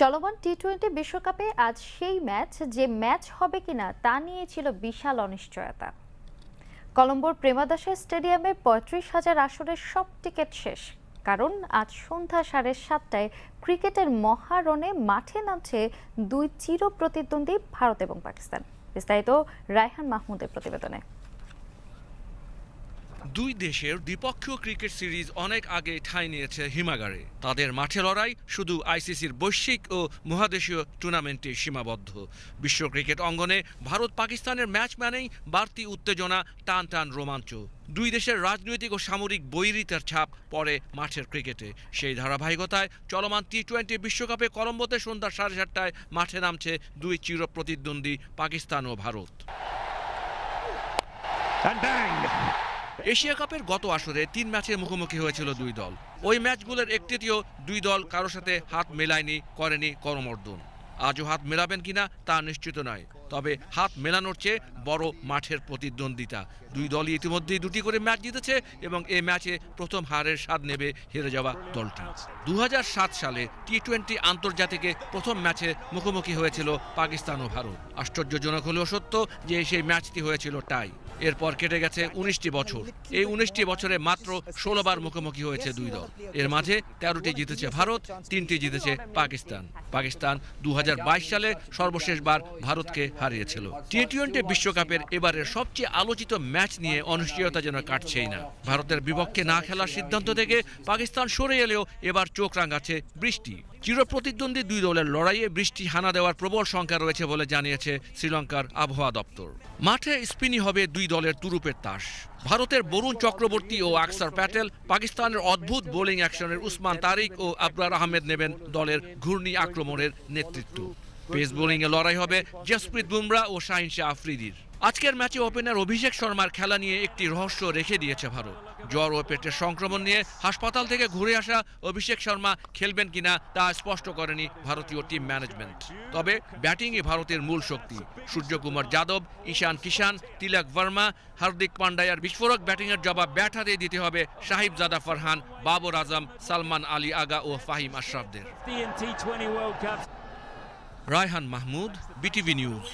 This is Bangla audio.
চলমান টি টোয়েন্টি বিশ্বকাপে আজ সেই ম্যাচ যে ম্যাচ হবে কিনা তা নিয়ে ছিল বিশাল অনিশ্চয়তা। কলম্বোর প্রেমাদাসা স্টেডিয়ামে পঁয়ত্রিশ হাজার আসরের সব টিকিট শেষ। কারণ আজ সন্ধ্যা সাড়ে সাতটায় ক্রিকেটের মহারণে মাঠে নামছে দুই চির প্রতিদ্বন্দ্বী ভারত এবং পাকিস্তান। বিস্তারিত রায়হান মাহমুদের প্রতিবেদনে। দুই দেশের দ্বিপক্ষীয় ক্রিকেট সিরিজ অনেক আগে ঠাঁই নিয়েছে হিমাগারে। তাদের মাঠে লড়াই শুধু আইসিসির বৈশ্বিক ও মহাদেশীয় টুর্নামেন্টে সীমাবদ্ধ। বিশ্ব ক্রিকেট অঙ্গনে ভারত পাকিস্তানের ম্যাচ মানেই বাড়তি উত্তেজনা, টান টান রোমাঞ্চ। দুই দেশের রাজনৈতিক ও সামরিক বৈরিতার ছাপ পড়ে মাঠের ক্রিকেটে। সেই ধারাবাহিকতায় চলমান টি টোয়েন্টি বিশ্বকাপে কলম্বোতে সন্ধ্যা সাড়ে সাতটায় মাঠে নামছে দুই চির প্রতিদ্বন্দ্বী পাকিস্তান ও ভারত। And bang! এশিয়া কাপের গত আসরে তিন ম্যাচের মুখোমুখি হয়েছিল দুই দল। ওই ম্যাচগুলোর একটিতেও দুই দল কারোর সাথে হাত মেলায়নি, করেনি করমর্দন। আজও হাত মেলাবেন কিনা তা নিশ্চিত নয়। তবে হাত মেলানোর চেয়ে বড় মাঠের প্রতিদ্বন্দ্বিতা। দুই দলই ইতিমধ্যেই দুটি করে ম্যাচ জিতেছে এবং এই ম্যাচে প্রথম হারের স্বাদ নেবে হেরে যাওয়া দলটি। দু সালে টি টোয়েন্টি আন্তর্জাতিকে প্রথম ম্যাচে মুখোমুখি হয়েছিল পাকিস্তান ও ভারত। আশ্চর্যজনক হলেও সত্য যে সেই ম্যাচটি হয়েছিল টাই। এরপর কেটে গেছে উনিশটি বছর। এই উনিশটি বছরে মাত্র ষোলোবার মুখোমুখি হয়েছে দুই দল। এর মাঝে তেরোটি জিতেছে ভারত, তিনটি জিতেছে পাকিস্তান। পাকিস্তান দু হাজার বাইশ সালে সর্বশেষবার ভারতকে হারিয়েছিল। টি টোয়েন্টি বিশ্বকাপের এবারের সবচেয়ে আলোচিত ম্যাচ নিয়ে অনিশ্চয়তা যেন কাটছেই না। ভারতের বিপক্ষে না খেলার সিদ্ধান্ত থেকে পাকিস্তান সরে এলেও এবার চোখ রাঙাচ্ছে বৃষ্টি। চিরপ্রতিদ্বন্দ্বী দুই দলের লড়াইয়ে বৃষ্টি হানা দেওয়ার প্রবল সংখ্যা রয়েছে বলে জানিয়েছে শ্রীলঙ্কার আবহাওয়া দপ্তর। মাঠে স্পিনই হবে দুই দলের তুরুপের তাস। ভারতের বরুণ চক্রবর্তী ও আকসার প্যাটেল পাকিস্তানের অদ্ভুত বোলিং অ্যাকশনের উসমান তারিক ও আবরার আহমেদ নেবেন দলের ঘূর্ণি আক্রমণের নেতৃত্ব। পেস বোলিংয়ে লড়াই হবে জসপ্রীত বুমরা ও শাহিন শাহ আফ্রিদির। আজকের ম্যাচে ওপেনার অভিষেক শর্মার খেলা নিয়ে একটি রহস্য রেখে দিয়েছে ভারত। জ্বর ও পেটের সংক্রমণ নিয়ে হাসপাতাল থেকে ঘুরে আসা অভিষেক শর্মা খেলবেন কিনা তা স্পষ্ট করেনি ভারতীয় টিম ম্যানেজমেন্ট। তবে ব্যাটিংয়ে ভারতের মূল শক্তি। সূর্যকুমার যাদব, ঈশান কিষান, তিলক ভার্মা, হার্দিক পান্ডায়ার বিস্ফোরক ব্যাটিংয়ের জবাব ব্যাট হাতে দিতে হবে সাহিবজাদা ফারহান, বাবর আজম, সালমান আলী আগা ও Fahim আশরাফদের। Raihan Mahmud BTV news.